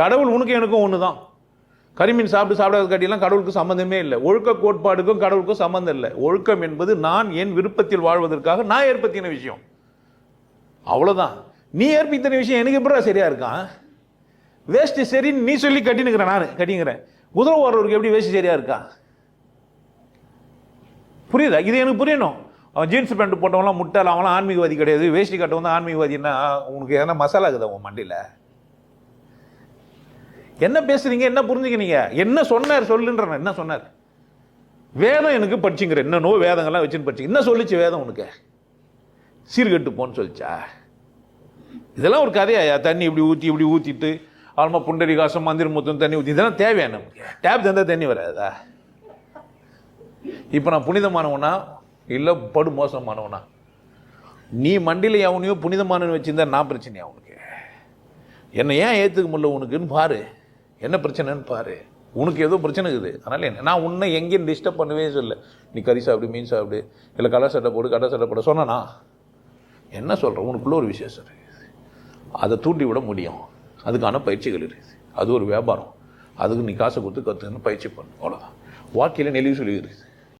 கடவுள் உனக்கு எனக்கும் ஒன்று தான் கரிமீன் சாப்பிட்டு சாப்பிடாத காட்டியெல்லாம் கடவுளுக்கு சம்மந்தமே இல்லை. ஒழுக்க கோட்பாடுக்கும் கடவுளுக்கும் சம்மந்தம் இல்லை. ஒழுக்கம் என்பது நான் என் விருப்பத்தில் வாழ்வதற்காக நான் ஏற்படுத்தின விஷயம். அவ்வளோதான் நீ ஏற்படுத்தின விஷயம் எனக்கு எப்படா சரியா இருக்கான் வேஷ்டி சரின்னு நீ சொல்லி கட்டினுக்கிறேன் நான் கட்டிங்கிறேன் குதிரை ஓடுறவருக்கு எப்படி வேஷ்டி சரியா இருக்கா? புரியுதா? இது எனக்கு புரியணும். அவன் ஜீன்ஸ் பேண்ட் போட்டவங்களாம் முட்டால் அவன்லாம் ஆன்மீகவாதி கிடையாது. வேஷ்டி கட்டவங்க ஆன்மீகவாதின்னா உனக்கு எதனா மசாலா இருக்குதா உன் மண்டியில்? என்ன பேசுறீங்க? என்ன புரிஞ்சுக்கிறீங்க? என்ன சொன்னார் சொல்லுன்ற என்ன சொன்னார்? வேதம் எனக்கு படிச்சுங்கிற என்னன்னோ வேதங்கள்லாம் வச்சுன்னு படிச்சு. என்ன சொல்லிச்சு வேதம் உனக்கு? சீர்கெட்டு போன்னு சொல்லிச்சா? இதெல்லாம் ஒரு கதையா? தண்ணி இப்படி ஊற்றி இப்படி ஊற்றிட்டு ஆல்மா புண்டரி காசம் மந்திர முத்தம் தண்ணி ஊற்றி இதெல்லாம் தேவையா நமக்கு? டேப் தந்தால் தண்ணி வராதா? இப்போ நான் புனிதமானவனா? இல்லை படு மோசமானவனா? நீ மண்டியில் எவனையோ புனிதமானவன் வச்சுருந்தா நான் பிரச்சனையா உனக்கு? என்னை ஏன் ஏற்றுக்க முடியல உனக்குன்னு பாரு. என்ன பிரச்சனைன்னு பாரு. உனக்கு ஏதோ பிரச்சனை இருக்குது. அதனால் என்ன? நான் உன்னை எங்கேயும் டிஸ்டர்ப் பண்ணவே சொல்ல நீ கறி சாப்பிடு மீன் சாப்பிடு இல்லை கடை சட்டை போடு கடை சட்டை போட சொன்னனா? என்ன சொல்கிறேன் உனக்குள்ளே ஒரு விசேஷம் இருக்குது. அதை தூண்டி விட முடியும். அதுக்கான பயிற்சிகள் இருக்குது. அது ஒரு வியாபாரம். அதுக்கு நீ காசை கொடுத்து கற்றுக்கணும் பயிற்சி பண்ணு. அவ்வளோதான் வாழ்க்கையில் நெளிவு சொல்லி இருக்குது